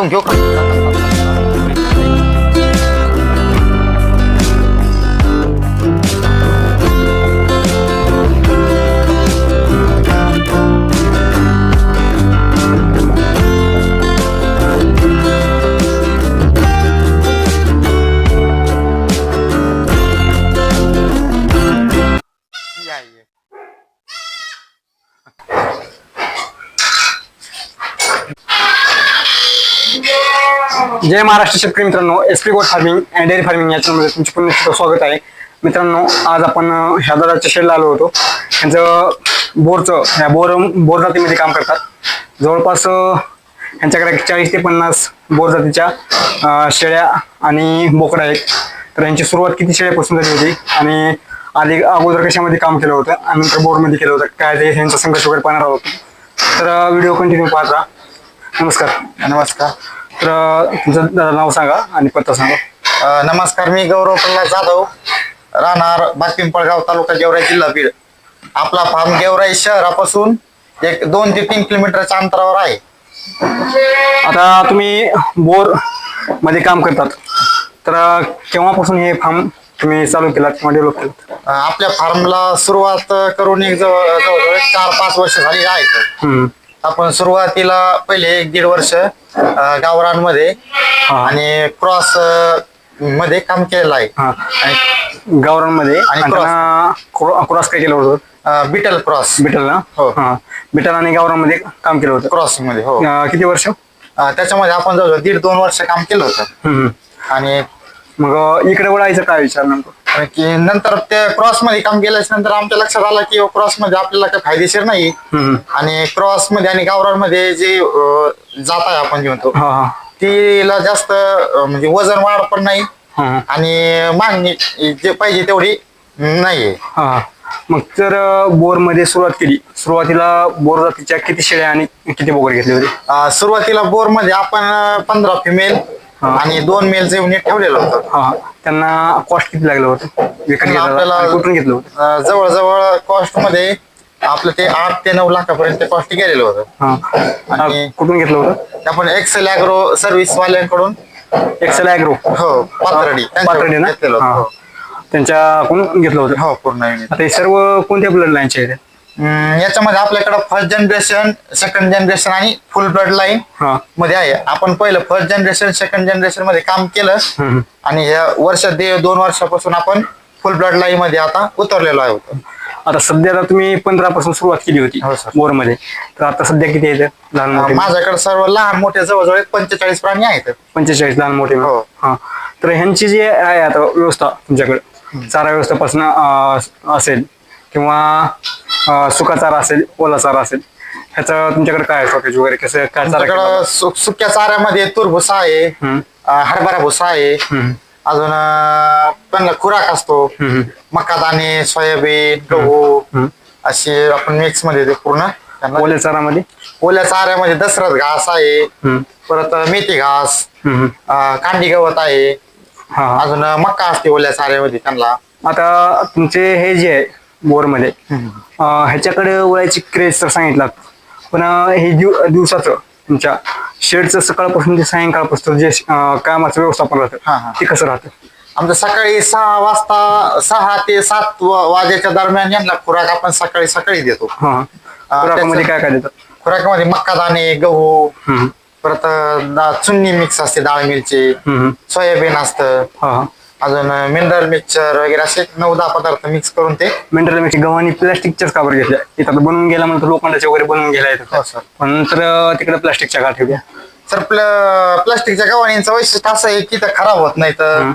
लावून घेऊ जय महाराष्ट्र शेतकरी मित्रांनो S P goat farming and dairy farming या चॅनलमध्ये तुमचे पुन्हा स्वागत आहे. मित्रांनो आज आपण ह्या दादाच्या शेडला आलो होतो. यांचं बोरचं ह्या बोर बोर जातीमध्ये काम करतात. जवळपास यांच्याकडे चाळीस ते पन्नास बोर जातीच्या शेळ्या आणि बोकडा आहेत. तर यांची सुरुवात किती शेळ्यापासून झाली होती? आणि आधी अगोदर कशामध्ये काम केलं होतं? आणि नंतर बोरमध्ये केलं होतं? काय ते यांचा संघर्ष वगैरे पाहणार आहोत. तर व्हिडिओ कंटिन्यू पाहत. राहा नमस्कार. नमस्कार. तर तुमचं नाव सांगा आणि पत्ता सांगा. अ, नमस्कार मी गौरव प्रल्हाद जाधव राहणार बातपिंपळगाव तालुका गेवराई जिल्हा बीड. आपला फार्म गेवराई शहरापासून एक दोन ते तीन किलोमीटरच्या अंतरावर आहे. आता तुम्ही बोरमध्ये काम करतात. तर केव्हापासून हे फार्म तुम्ही चालू केलात किंवा डेव्हलप केलं अ, आपल्या फार्मला सुरुवात करून एक जवळ जवळजवळ एक चार पाच वर्ष झाली आहेत आपण सुरुवातीला पहिले एक दीड वर्ष अ, गावरांमध्ये आणि क्रॉसमध्ये काम केलेलं आहे. हा. आणि गावरांमध्ये आणि आणि त्यांना क्रॉस काय केलं होतं? अ, बिटल क्रॉस. बिटल ना हो. हा. बिटल आणि गावरांमध्ये काम केलं होतं. क्रॉसमध्ये हो. अं, किती वर्ष? अ, त्याच्यामध्ये आपण जवळजवळ दीड दोन वर्ष काम केलं होतं. हम्म. आणि मग इकडे वळायचं काय विचार नेमकं? की नंतर ते क्रॉसमध्ये काम केल्याच्यानंतर आमच्या लक्षात आलं की क्रॉसमध्ये आपल्याला काही फायदेशीर नाही हम्म. आणि क्रॉसमध्ये आणि गावरांमध्ये जे अ, जात आहे आपण जे म्हणतो हा हा. तिला जास्त अ, म्हणजे वजन वाढ पण नाही हा हा. आणि मागणी जे पाहिजे तेवढी नाहीये. हा मग तर बोरमध्ये सुरुवात केली सुरुवातीला बोर जातीच्या किती शेळ्या आणि किती बोकड घेतले होते? अ, सुरुवातीला बोरमध्ये आपण पंधरा फिमेल आणि दोन मेलचे युनिट ठेवलेलं होतं. हा. त्यांना कॉस्ट किती लागलं होतं? विकत घेतलं आपल्याला- आणि कुठून घेतलं होतं? अ, जवळजवळ कॉस्टमध्ये आपलं ते आठ ते नऊ लाखापर्यंत कॉस्ट गेलेलं होतं. हा. आणि- कुठून घेतलं होतं? ते आपण एक्सेल अॅग्रो सर्व्हिस वाल्यांकडून एक्सेल ॲग्रो हो पाथर्डी. पाथर्डी ना? घेतलेलं हा. त्यांच्याकडून घेतलं होतं? हो पूर्ण आता हे सर्व कोणत्या ब्लड लाईनचे आहेत? याच्यामध्ये आपल्याकडे फर्स्ट जनरेशन सेकंड जनरेशन आणि फुल ब्लड लाईन हा. मध्ये आहे. आपण पहिलं फर्स्ट जनरेशन सेकंड जनरेशनमध्ये काम केलं. आणि ह्या वर्ष दे दोन वर्षापासून आपण फुल ब्लड लाईन मध्ये आता उतरलेलो आहे होतो आता सध्या तुम्ही पंधरा पासून सुरुवात केली होती हो, सर. बोरमध्ये तर आता सध्या किती आहेत? लहान मोठे. माझ्याकडे सर्व लहान मोठे जवळजवळ पंचेचाळीस प्राणी आहेत. पंचेचाळीस लहान मोठे. हो. हा. तर ह्यांची जी आहे आता व्यवस्था तुमच्याकडे चारा व्यवस्थापासून असेल किंवा सुका चारा असेल ओला चारा असेल ह्याचं तुमच्याकडे काय पॅकेज वगैरे? कसं काय चारा? आमच्याकडं सु- सुक्या चाऱ्यामध्ये तूर भुसा आहे हम्म, अं, हरभरा भुसा आहे हम्म, अजून अं, त्यांना खुराक असतो. हम्म, मका दाणे सोयाबीन गहू. असे आपण मिक्समध्ये ते पूर्ण. त्यांना ओल्या चारामध्ये ओल्या चाऱ्यामध्ये दसरथ घास आहे. हम्म, परत मेथी घास हम्म, अं, कांडी गवत आहे. हा हा. अजून मका असते ओल्या चाऱ्यामध्ये त्यांना. आता तुमचे हे जे आहे बोरमध्ये ह्याच्याकडे वळायची क्रेज तर सांगितलं. पण हे दिव दिवसाचं तुमच्या शेडचं सकाळपासून ते सायंकाळपासून जे कामाचं व्यवस्थापन राहतं हा. ते कसं राहतं? आमचं सकाळी सहा वाजता सहा ते सात वाजेच्या दरम्यान यांना खुराक आपण सकाळी सकाळी देतो. खुराकामध्ये काय काय देतात? खुराकामध्ये मक्का दाणे गहू हम्म, परत चुन्नी मिक्स असते डाळ मिरची सोयाबीन असतं. अजून मिनरल मिक्सचर वगैरे असे नऊ दहा पदार्थ मिक्स करून ते मेंटल मिक्स गव्हाणी प्लास्टिकच्याच काबर घेतल्या. इथं बनवून गेला म्हणून लोखंडाचे वगैरे बनवून गेला येतात हो सर पण नंतर तिकडे प्लास्टिकच्या का ठेवल्या सर प्ल- प्लास्टिकच्या गव्हाणीचं वैशिष्ट्य असं आहे की ते खराब होत नाही तर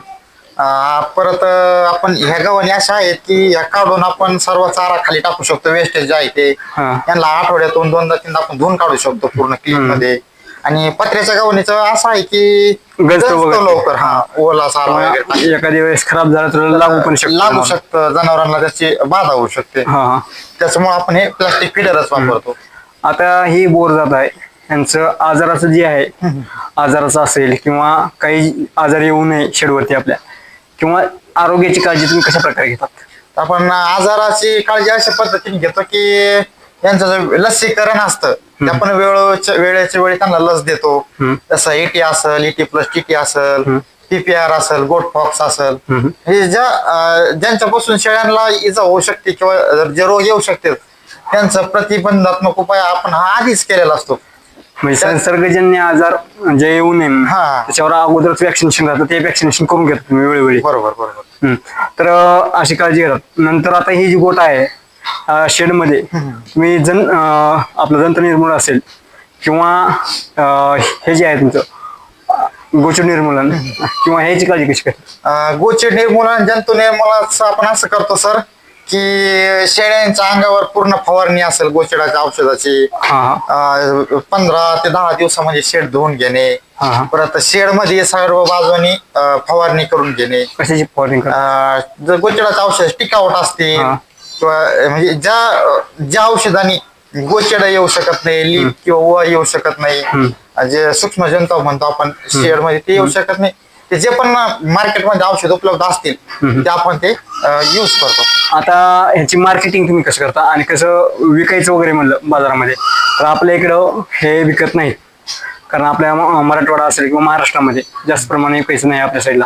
परत आपण ह्या गव्हाणी अशा आहेत की ह्या काढून आपण सर्व चारा खाली टाकू शकतो. वेस्टेज जे आहे ते. यांना आठवड्यातून दोनदा तीनदा आपण धुवून काढू शकतो पूर्ण क्लीन मध्ये. आणि पत्र्याच्या गव्हाणीचं असं आहे की वगैरे. लवकर हा ओला वगैरे. टाकून. एखाद्या वेळेस खराब झाला तर लागू पण शकतो लागू शकतं जनावरांना त्याची बाधा होऊ शकते. हा हा. त्याच्यामुळे आपण हे प्लास्टिक फिडरच वापरतो. आता ही बोर जात आहे. यांचं आजाराचं जे आहे आजाराचं असेल किंवा काही आजार येऊ नये शेडवरती आपल्या किंवा आरोग्याची काळजी तुम्ही कशा प्रकारे घेतात? आपण आजाराची काळजी अशा पद्धतीने घेतो की यांचं जे लसीकरण असतं ते आपण वेळोच्या वेळेच्या वेळी त्यांना लस देतो. जसं एटी असेल एटी प्लस टीटी असेल पीपीआर असेल गोट फॉक्स असेल. हे ज्या अं, ज्यांच्यापासून शेळ्यांना इजा होऊ शकते किंवा जर जे रोग येऊ शकते त्यांचा प्रतिबंधात्मक उपाय आपण हा आधीच केलेला असतो. म्हणजे संसर्गजन्य आजार जे येऊ नये हा. त्याच्यावर अगोदरच वॅक्सिनेशन राहतं ते वॅक्सिनेशन करून घेतात तुम्ही वेळोवेळी. बरोबर बरोबर. हम्म. तर अं, अशी काळजी घेतात. नंतर आता ही जी गोट आहे शेडमध्ये तुम्ही जन आपलं जंत निर्मूलन असेल किंवा हे जे आहे तुमचं गोचर निर्मूलन किंवा ह्याची काळजी कशी करतात अं, गोचे निर्मूलन जंतू निर्मूलनाचं आपण असं करतो सर की शेळ्यांच्या अंगावर पूर्ण फवारणी असेल गोचेडाच्या औषधाची पंधरा ते दहा दिवसामध्ये शेड धुवून घेणे. परत शेडमध्ये सर्व बाजूनी फवारणी करून घेणे कशाची फवारणी करतात अं, जर गोचेडाचं औषध टिकावट असतील हा. किंवा म्हणजे ज्या ज्या औषधांनी गोचेडा येऊ शकत नाही लीप किंवा उवा येऊ शकत नाही जे सूक्ष्म जंतू म्हणतो आपण शेडमध्ये ते येऊ शकत नाही. ते जे पण मार्केटमध्ये औषध उपलब्ध असतील ते आपण ते युज करतो. आता ह्याची मार्केटिंग तुम्ही कसं करता? आणि कसं विकायचं वगैरे म्हणलं बाजारामध्ये तर आपल्या इकडं हे विकत नाहीत. कारण आपल्या मराठवाडा असेल किंवा महाराष्ट्रामध्ये जास्त प्रमाणे विकायचं नाही आपल्या साईडला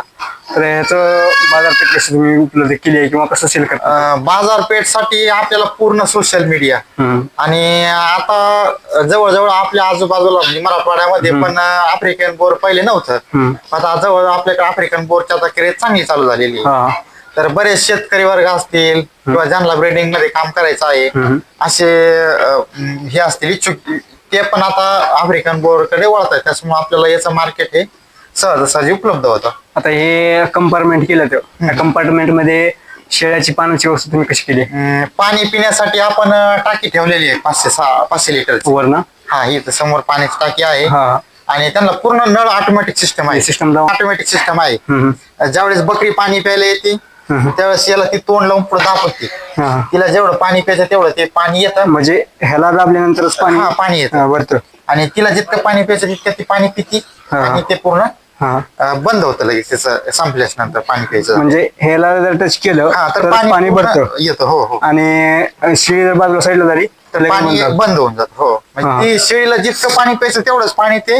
तर ह्याचं बाजारपेठ कशी तुम्ही उपलब्ध केली आहे किंवा कसं सेल करता? अं, बाजारपेठसाठी आपल्याला पूर्ण सोशल मीडिया हम्म. आणि आता जवळजवळ आपल्या आजूबाजूला म्हणजे मराठवाड्यामध्ये पण आफ्रिकन बोर पहिले नव्हतं. आता जवळ आपल्याकडे आफ्रिकन बोरच्या आता क्रेज चांगली चालू झालेली आहे. हा. तर बरेच शेतकरी वर्ग असतील किंवा ज्यांना ब्रिडिंगमध्ये काम करायचं आहे असे अं, हे असतील इच्छुक ते पण आता आफ्रिकन बोरकडे वळत आहे त्याच्यामुळे आपल्याला याचं मार्केट हे सहजासहजी उपलब्ध होतं. आता हे कंपार्टमेंट केलं तर कंपार्टमेंटमध्ये शेळ्याची पाण्याची व्यवस्था तुम्ही कशी केली? अं, पाणी पिण्यासाठी आपण अं, टाकी ठेवलेली आहे पाचशे सहा पाचशे लिटरची वर ना? हा ही इथं समोर पाण्याची टाकी आहे. हा. आणि त्यांना पूर्ण नळ ऑटोमॅटिक सिस्टम आहे. सिस्टम लावून? ऑटोमॅटिक सिस्टम आहे. हम्म. ज्यावेळेस बकरी पाणी प्यायला येते त्यावेळेस याला ती तोंड लावून पुढे दाबते. हा. तिला जेवढं पाणी प्यायचं तेवढं ते पाणी येतं. म्हणजे ह्याला दाबल्यानंतरच पाणी हा पाणी येतं. हा, वरतं. आणि तिला जितकं पाणी प्यायचं तितकं ती पाणी पिती. हा. आणि ते पूर्ण हा. अं, बंद होतं लगेच त्याचं संपल्याच नंतर पाणी प्यायचं. म्हणजे ह्याला जर टच केलं हा तर पाणी पूर्ण भरतं. येतं हो हो. आणि शिळी जर बाजूला साईडला झाली तर तर लगेच पाणी बंद झालं. बंद होऊन जात हो. हा. म्हणजे ती शेळीला जितकं पाणी प्यायचं तेवढंच पाणी ते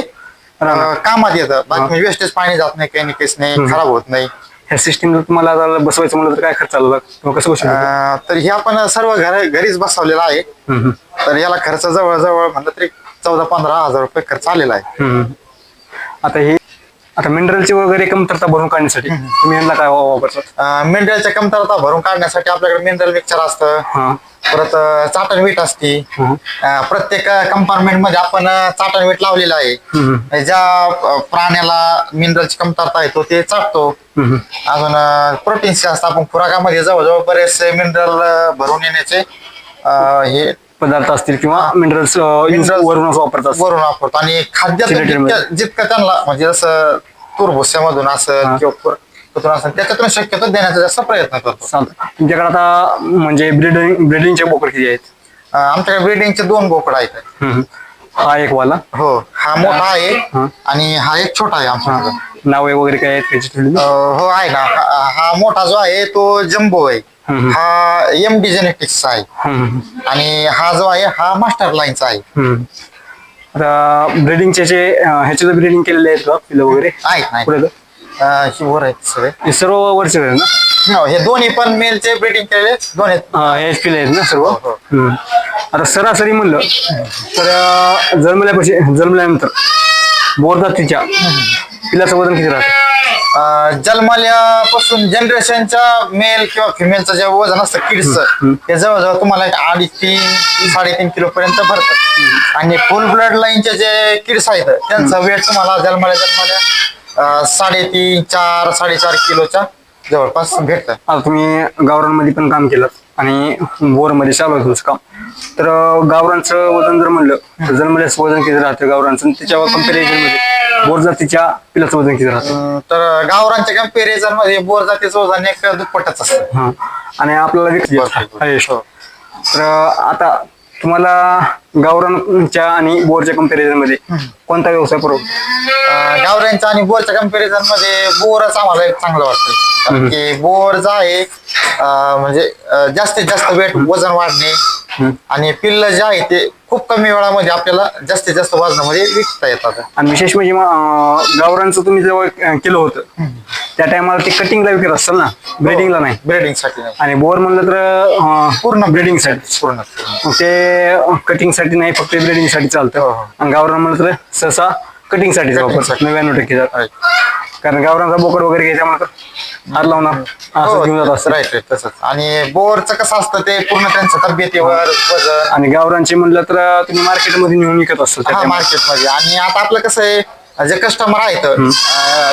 अं, कामात येतं. बाकी वेस्टेज पाणी जात नाही काही नाही काहीच नाही खराब होत नाही. ह्या सिस्टीमला तुम्हाला आता बसवायचं म्हणलं तर काय खर्च आला? किंवा कसं बसू अं, तर हे आपण सर्व घर घरीच बसवलेलं आहे. तर याला खर्च जवळजवळ म्हणलं तरी चौदा पंधरा हजार रुपये खर्च आलेला आहे. आता हे आता मिनरलची वगैरे कमतरता भरून काढण्यासाठी तुम्ही यांना काय वापरतात मिनरलच्या कमतरता भरून काढण्यासाठी आपल्याकडे मिनरल मिक्सचर असतं. हा. परत अं, चाटण वीट असते. अं, प्रत्येक कंपार्टमेंटमध्ये आपण अं, चाटण वीट लावलेलं आहे. म्हणजे ज्या अं, प्राण्याला मिनरलची कमतरता आहे तो ते चाटतो. अजून प्रोटीन्स असतात आपण खुराकामध्ये जवळजवळ बरेचसे मिनरल भरून येण्याचे अं, हे पदार्थ असतील किंवा मिनरल्स Minerals वरूनच वापरतात वरून वापरतो आणि खाद्यमध्ये. जितकं जितकं त्यांना म्हणजे जसं तूरभुस्यामधून असेल हा. किंवा कुर- कुठून असेल त्याच्यातून शक्यतो देण्याचा जास्त प्रयत्न करतो चालतं तुमच्याकडे आता म्हणजे ब्रिडिंग ब्रिडिंगचे बोकर किती आहेत अं, आमच्याकडे ब्रिडिंगचे दोन बोकड आहेत हम्म. हा एक वाला हो हा मोठा आहे. आणि हा एक छोटा आहे आमच्याकडे नावे वगैरे काय आहेत त्याची? हो आहे ना हा हा मोठा जो आहे तो जम्बो आहे. हा एम डी जेनेटिक्सचा आहे. आणि हा जो आहे हा मास्टर लाईनचा आहे. आता ब्रिडिंगचे जे ह्याचे ब्रिडिंग केलेले आहेत का पिलं वगैरे. आहेत नाही पुढे अं, हे वर आहेत सगळे. हे सर्व वरचे आहेत ना? हो, हे दोन्ही पण मेलचे ब्रिडिंग केलेले दोन आहेत. हा, हे पिले आहेत ना सर्व? हो, हो. हम्म. आता सरासरी म्हणलं तर अं, जन्मल्यापाशी जन्मल्यानंतर बोर जातीच्या पिलाचं वजन किती राहतं? अं, जन्मल्यापासून जनरेशनच्या मेल किंवा फिमेलचं जे वजन असतं किड्सचं ते जवळजवळ तुम्हाला एक अडीच तीन साडेतीन किलो पर्यंत भरतं. आणि फुल ब्लड लाईनचे जे किड्स आहेत त्यांचं वेट तुम्हाला जन्मल्या जन्मल्या अं, साडेतीन चार साडेचार किलोच्या जवळपास भेटतं. आता तुम्ही गावरांमध्ये पण काम केलं आणि बोरमध्ये चालू आहे तुमचं काम. तर अं, गावरांचं वजन जर म्हणलं तर जन्मल्यास वजन किती राहतं गावरांचं आणि त्याच्यावर कंपॅरिझनमध्ये बोर जातीच्या पिलाचं वजन किती राहतं? अं, तर गावरांच्या कम्पेरिझनमध्ये बोर जातीचं वजन एक दुप्पटच असतं. हा. आणि आपल्याला विकत बरोबर. तर अं, आता तुम्हाला गावरानच्या आणि बोरच्या कंपॅरिझनमध्ये कोणता व्यवसाय परवडतो गावऱ्यांच्या आणि बोरच्या कंपॅरिझनमध्ये बोरच आम्हाला एक चांगलं वाटतं कारण की बोर जो आहे अं, म्हणजे अं, जास्तीत जास्त वेट वजन वाढणे आणि पिल्ल जे आहे ते खूप कमी वेळामध्ये आपल्याला जास्तीत जास्त वजनामध्ये विकता येतात. आणि विशेष म्हणजे अं, गावरानचं तुम्ही जेव्हा केलं होतं. त्या टायमाला ते कटिंगला विकत असाल ना? ब्रेडिंगला नाही. ब्रेडिंगसाठी नाही. आणि बोर म्हणलं तर अं, पूर्ण ब्रेडिंगसाठी पूर्ण. मग ते कटिंगसाठी नाही फक्त ब्रेडिंगसाठी चालतं. हो, हो. आणि गावरान म्हणलं तर सहसा कटिंगसाठी वापरतात. साठी. नव्याण्णव टक्के. जात Right. कारण गावरानचा बोकड वगैरे घ्यायचा म्हणलं तर हात लावणार असं घेऊन जात असतं राईट राईट हो, तसंच. आणि बोरचं कसं असतं ते पूर्ण त्यांच्या तब्येतीवर वजन? आणि गावरानचे म्हणलं तर तुम्ही मार्केटमध्ये नेऊन विकत हा ला. मार्केटमध्ये. आणि आता आपलं कसं आहे जे कस्टमर आहेत अं,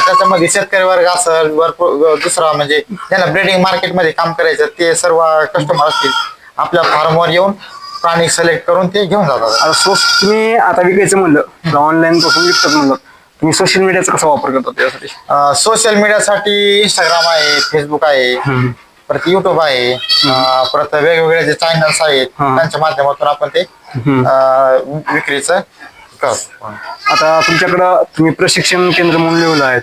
त्याच्यामध्ये शेतकरी वर्ग असेल भरपूर दुसरा म्हणजे ज्यांना ब्रिडिंग मार्केटमध्ये काम करायचं ते सर्व कस्टमर असतील आपल्या फार्मवर येऊन प्राणी सिलेक्ट करून ते घेऊन जातात. आता तुम्ही आता विकायचं म्हणलं ऑनलाईन पासून विकतात म्हणलं. तुम्ही सोशल मीडियाचा कसा वापर करता त्यासाठी? सोशल मीडियासाठी इंस्टाग्राम आहे फेसबुक आहे परत युट्यूब आहे अं, परत वेगवेगळे जे चॅनल्स आहेत हा. त्यांच्या माध्यमातून आपण ते अं, विक्रीचं करतो. आता तुमच्याकडं तुम्ही प्रशिक्षण केंद्र म्हणून लिहिलं आहेत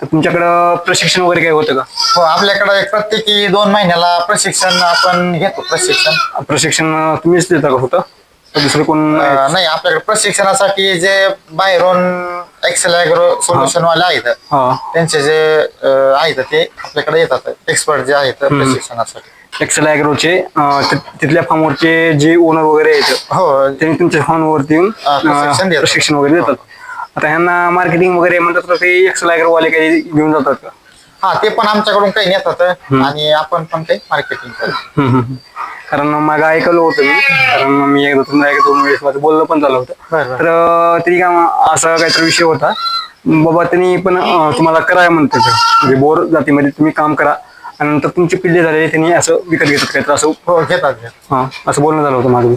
तर तुमच्याकडं प्रशिक्षण वगैरे काही होतं का? हो आपल्याकडे प्रत्येकी दोन महिन्याला प्रशिक्षण आपण घेतो प्रशिक्षण. प्रशिक्षण अं, तुम्हीच देता का होतं तर दुसरं कोण अं, नाही आपल्याकडे प्रशिक्षणासाठी जे बाहेरून एक्सेल अॅग्रो सोल्युशन वाले आहेत. हा. त्यांचे जे अं, आहेत ते आपल्याकडे येतात. एक्सपर्ट जे आहेत प्रशिक्षणासाठी. एक्सेल अॅग्रोचे अं, ति- तिथल्या फार्मवरचे जे ओनर वगैरे आहेत हो. त्यांनी तुमच्या फोनवरती येऊन हा, प्रशिक्षण अं, देतात. प्रशिक्षण वगैरे देतात. आता ह्यांना मार्केटिंग वगैरे म्हणतात तर ते एक्सेल अॅग्रो वाले काही घेऊन जातात का? हा ते पण आमच्याकडून काही नेतात. आणि आपण पण काही मार्केटिंग करतो हम्म, हम्म, हम्म. कारण मग ऐकलं होतं मी. कारण मी एकदा तुम्हाला एक दोन वेळेस माझं बोलणं पण झालं होतं. तर तरी का असा काहीतरी विषय होता. बाबा त्यांनी पण तुम्हाला कराय म्हणते म्हणजे बोर जातीमध्ये तुम्ही काम करा. आणि नंतर तुमचे पिल्ले झालेले त्यांनी असं विकत घेतात काहीतरी असं हो घेतात. हा असं बोलणं झालं होतं माझं.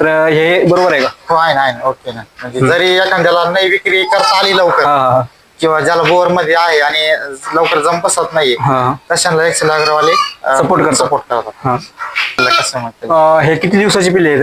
तर हे बरोबर आहे का? हो आहे ना आहे ना. ओके ना. म्हणजे जरी एखाद्याला नाही विक्री करता आली लवकर. हा. किंवा ज्याला बोरमध्ये आहे आणि लवकर जम बसत नाहीये हा. तशाला एक्सेल अग्रवाले Support करतात. सपोर्ट करतात. हा. कसं म्हणतात अं, हे किती दिवसाचे पिल्ले आहेत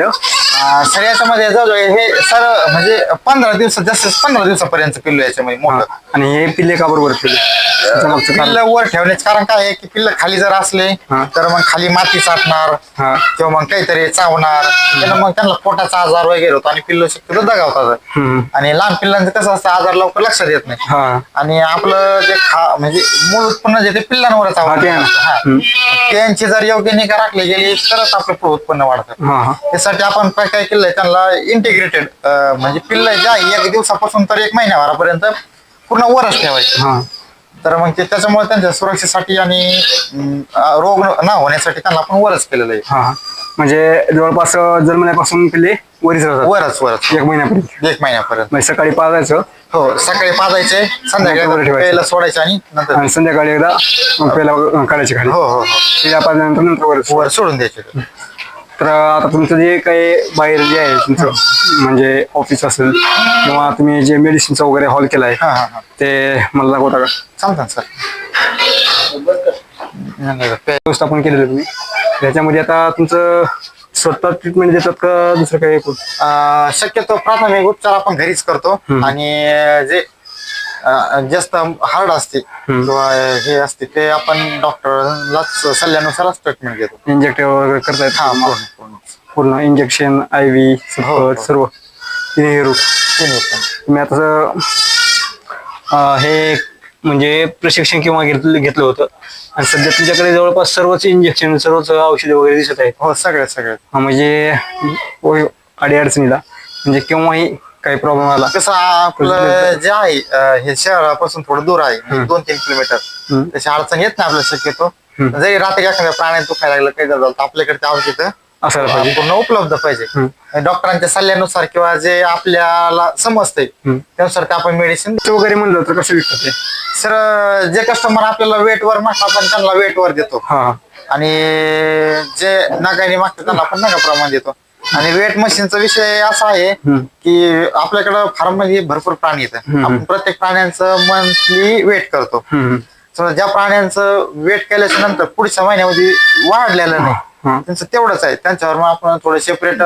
अं, सर याच्यामध्ये जवळजवळ हे सर म्हणजे पंधरा दिवसात जास्त पंधरा दिवसापर्यंत पिल्लू याच्यामध्ये. मोठं आणि हे पिल्ले का बरोबर पिल्ले त्याच्या मागचं कारण? पिल्ल वर ठेवण्याचे कारण काय आहे की पिल्ल खाली जर असले हा. तर मग खाली माती साठणार हा किंवा मग काहीतरी चावणार मग त्यांना पोटाचा आजार वगैरे होतो आणि पिल्ल शक्यतो दगावतात हम्म. आणि लहान पिल्लांचं कसं असतं आजार लवकर लक्षात येत नाही हा आणि आपलं जे खा म्हणजे मूळ उत्पन्न जे ते पिल्लांवरच हा, ते आहे अवलंबून ना. असतं. हा. हम्म. त्यांची जर योग्य निगा राखली गेली तरच आपलं उत्पन्न वाढतं हा हा त्यासाठी आपण काय केलंय त्यांना इंटिग्रेटेड म्हणजे पिल्ल जे आहे एक दिवसापासून तर एक महिन्याभरापर्यंत पूर्ण वरच ठेवायचे. हा. तर मग ते त्याच्यामुळे त्यांच्या सुरक्षेसाठी आणि अं, रोग न होण्यासाठी त्यांना आपण वरच केलेलं आहे. हा हा. म्हणजे जवळपास अं, जन्मल्यापासून पिल्ले वरीच राहतात? वरच वरच. एक महिन्यापर्यंत? एक महिन्यापर्यंत. म्हणजे सकाळी पाजायचं? हो सकाळी पाजायचे वर संध्याकाळी ठेवायचे. प्यायला सोडायचे आणि नंतर आणि संध्याकाळी एकदा अं, काढायची खाली? हो हो हो. पिल्या पाजल्यानंतर नंतर वरच? वर सोडून द्यायचे. तर आता तुमचं जे काही बाहेर जे आहे तुमचं म्हणजे ऑफिस असेल किंवा तुम्ही जे मेडिसिनचा वगैरे हॉल केला आहे हा हा हा. ते मला दाखवता का? ना सर. व्यवस्थापन केलेलं तुम्ही. त्याच्यामध्ये आता तुमचं स्वतः ट्रीटमेंट देतात का दुसरं काही? शक्यतो प्राथमिक उपचार आपण घरीच करतो आणि जे अं, जास्त हार्ड असते. किंवा हे असते ते आपण डॉक्टरलाच सल्ल्यानुसारच ट्रीटमेंट घेतो. इंजेक्ट वगैरे हा पूर्ण पूर्ण. पूर्ण इंजेक्शन आय व्ही हो. सर्व. तिन्ही पण. तुम्ही आता अं, हे म्हणजे प्रशिक्षण किंवा घेतलं घेतलं होतं. आणि सध्या तुमच्याकडे जवळपास सर्वच इंजेक्शन सर्वच औषधे वगैरे दिसत आहेत. हो सगळे सगळे हा, म्हणजे अडी अडचणीला म्हणजे केव्हाही काही प्रॉब्लेम आला. कसं आपलं जे आहे अं, हे शहरापासून थोडं दूर आहे. दोन तीन किलोमीटर. तशी अडचण येत नाही आपल्याला शक्यतो. जरी रात्री एखाद्या प्राण्यात दुखायला लागलं काही झालं तर आपल्याकडे ते औषध असायला पाहिजे. पूर्ण उपलब्ध पाहिजे. डॉक्टरांच्या सल्ल्यानुसार किंवा जे आपल्याला समजतंय त्यानुसार ते आपण मेडिसिन ते वगैरे म्हणलं तर कसं विकतात ते? सर जे कस्टमर आपल्याला वेट वर मागतात आपण त्यांना वेट वर देतो. हा. आणि जे नगाने मागतात त्यांना आपण नगाप्रमाणे देतो. आणि वेट मशीनचा विषय असा आहे की आपल्याकडं फार्ममध्ये भरपूर प्राणी येतात. आपण प्रत्येक प्राण्यांचं मंथली वेट करतो. समजा ज्या प्राण्यांचं वेट केल्याच्यानंतर पुढच्या महिन्यामध्ये वाढलेलं नाही. त्यांचं तेवढंच आहे. त्यांच्यावर मग आपण थोडं सेपरेट